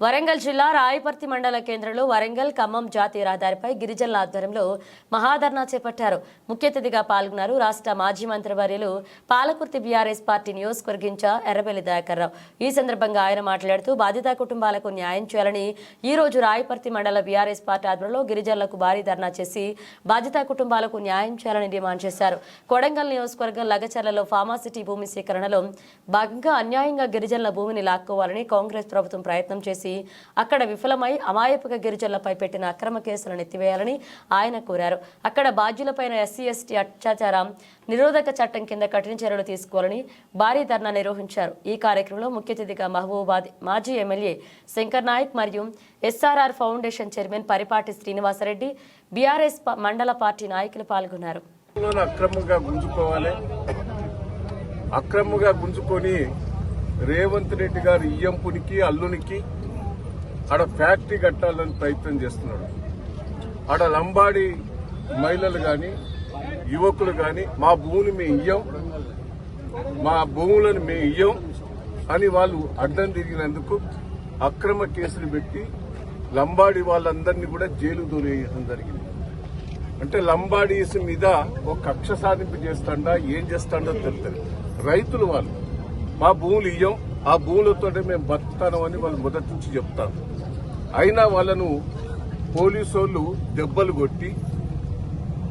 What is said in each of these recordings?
వరంగల్ జిల్లా రాయపర్తి మండల కేంద్రంలో వరంగల్ ఖమ్మం జాతీయ రహదారిపై గిరిజనుల ఆధ్వర్యంలో మహాధర్నా చేపట్టారు. ముఖ్య అతిథిగా పాల్గొన్నారు రాష్ట్ర మాజీ మంత్రివర్యులు పాలకుర్తి బీఆర్ఎస్ పార్టీ నియోజకవర్గించ ఎర్రబెల్లి దయాకర్రావు. ఈ సందర్భంగా ఆయన మాట్లాడుతూ బాధిత కుటుంబాలకు న్యాయం చేయాలని ఈ రోజు రాయపర్తి మండల బీఆర్ఎస్ పార్టీ ఆధ్వర్యంలో గిరిజనులకు భారీ ధర్నా చేసి బాధిత కుటుంబాలకు న్యాయం చేయాలని డిమాండ్ చేశారు. కొడంగల్ నియోజకవర్గం లగచర్లలో ఫార్మాసిటీ భూమి సేకరణలో భాగంగా అన్యాయంగా గిరిజనుల భూమిని లాక్కోవాలని కాంగ్రెస్ ప్రభుత్వం ప్రయత్నం చేసి అక్కడ విఫలమై అమాయపక గిరిజనులపై పెట్టిన అక్రమ కేసులను ఎత్తివేయాలని ఆయన కోరారు. అక్కడ బాధ్యులపైన ఎస్సీ ఎస్టీ అత్యాచారం నిరోధక చట్టం కింద కఠిన చర్యలు తీసుకోవాలని భారీ ధర్నా నిర్వహించారు. ఈ కార్యక్రమంలో ముఖ్య అతిథిగా మహబూబాద్ మాజీ ఎమ్మెల్యే శంకర్ నాయక్ మరియు ఎస్ఆర్ఆర్ ఫౌండేషన్ చైర్మన్ పరిపాటి శ్రీనివాసరెడ్డి బీఆర్ఎస్ మండల పార్టీ నాయకులు పాల్గొన్నారు. అక్రమంగా గుంజుకోవాలి. అక్రమంగా గుంజుకొని రేవంత్ రెడ్డి గారి ఇయ్యంపునికి అల్లునికి ఆడ ఫ్యాక్టరీ కట్టాలని ప్రయత్నం చేస్తున్నాడు. ఆడ లంబాడి మహిళలు కానీ యువకులు కానీ మా భూమిని మేము ఇయ్యం మా భూములను మేము ఇయ్యం అని వాళ్ళు అడ్డం తిరిగినందుకు అక్రమ కేసులు పెట్టి లంబాడి వాళ్ళందరినీ కూడా జైలు దూరేయడం జరిగింది. అంటే లంబాడీస్ మీద ఒక కక్ష సాధింపు చేస్తాడా ఏం చేస్తాడో తెలుస్తుంది రైతులు వాళ్ళు మా భూములు ఇయ్యం ఆ భూములతోనే మేము బతుకుతాను అని వాళ్ళు మొదటి నుంచి చెప్తారు. అయినా వాళ్ళను పోలీసు దెబ్బలు కొట్టి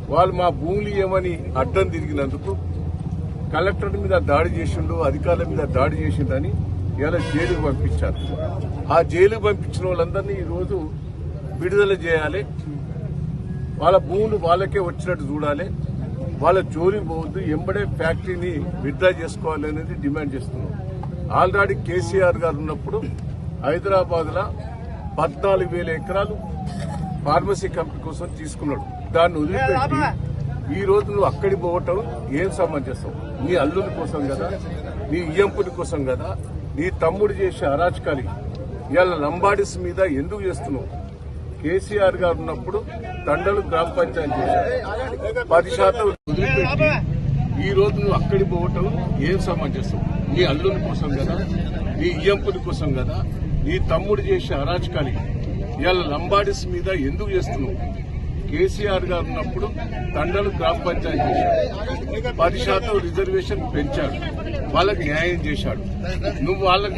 వాళ్ళు మా భూములు ఏమని అడ్డం తిరిగినందుకు కలెక్టర్ మీద దాడి చేసిండు అధికారుల మీద దాడి చేసిండని ఇలా జైలుకు పంపించారు. ఆ జైలుకు పంపించిన వాళ్ళందరినీ ఈ రోజు విడుదల చేయాలి. వాళ్ళ భూములు వాళ్ళకే వచ్చినట్టు చూడాలి. వాళ్ళ జోలి పోవద్దు. ఎంబడే ఫ్యాక్టరీని విత్డ్రా చేసుకోవాలి అనేది డిమాండ్ చేస్తున్నాం. ఆల్రెడీ కేసీఆర్ గారు ఉన్నప్పుడు హైదరాబాద్లో పద్నాలుగు వేల ఎకరాలు ఫార్మసీ కంపెనీ కోసం తీసుకున్నాడు. దాన్ని వదిలిపెట్టి ఈ రోజు నువ్వు అక్కడికి పోవటం ఏం సమంజసం? నీ అల్లుని కోసం కదా నీ ఇయ్యంపుని కోసం కదా నీ తమ్ముడు చేసే అరాచకాలి. ఇవాళ లంబాడిస్ మీద ఎందుకు చేస్తున్నావు? కేసీఆర్ గారు ఉన్నప్పుడు తండలు గ్రామ పంచాయతీ చేశారు. పది శాతం వదిలిపెట్టి ఈ రోజు నువ్వు అక్కడికి పోవటం ఏం సమంజసం? నీ అల్లుని కోసం కదా నీ ఇయ్యంపుని కోసం కదా నీ తమ్ముడు చేసే అరాచకాలి ఇవాళ లంబాడిస్ మీద ఎందుకు చేస్తున్నావు? కేసీఆర్ గారు ఉన్నప్పుడు తండలు గ్రామ పంచాయతీ చేశాడు. పది శాతం రిజర్వేషన్ పెంచాడు. వాళ్ళకి న్యాయం చేశాడు. నువ్వు వాళ్ళకి